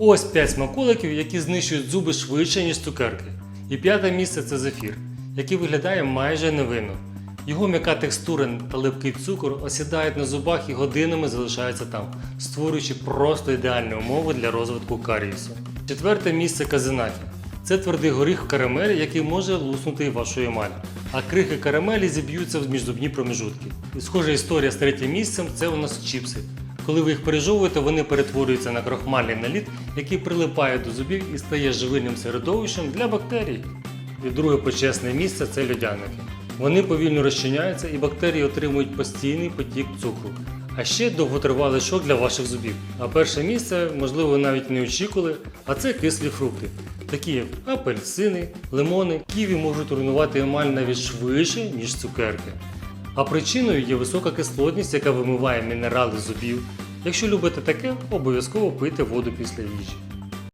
Ось 5 смаколиків, які знищують зуби швидше, ніж цукерки. І п'яте місце це зефір, який виглядає майже невинно. Його м'яка текстура та липкий цукор осідають на зубах і годинами залишаються там, створюючи просто ідеальні умови для розвитку карієсу. Четверте місце казинаті. Це твердий горіх в карамелі, який може луснути вашу емаль. А крихи карамелі зіб'ються в міжзубні промежутки. І схожа історія з третім місцем це у нас чіпси. Коли ви їх пережовуєте, вони перетворюються на крохмальний наліт, який прилипає до зубів і стає живильним середовищем для бактерій. І друге почесне місце це льодяники. Вони повільно розчиняються і бактерії отримують постійний потік цукру. А ще довготривалий шок для ваших зубів. А перше місце, можливо, ви навіть не очікували, а це кислі фрукти, такі як апельсини, лимони, ківі можуть руйнувати емаль навіть швидше, ніж цукерки. А причиною є висока кислотність, яка вимиває мінерали зубів. Якщо любите таке, обов'язково пийте воду після їжі.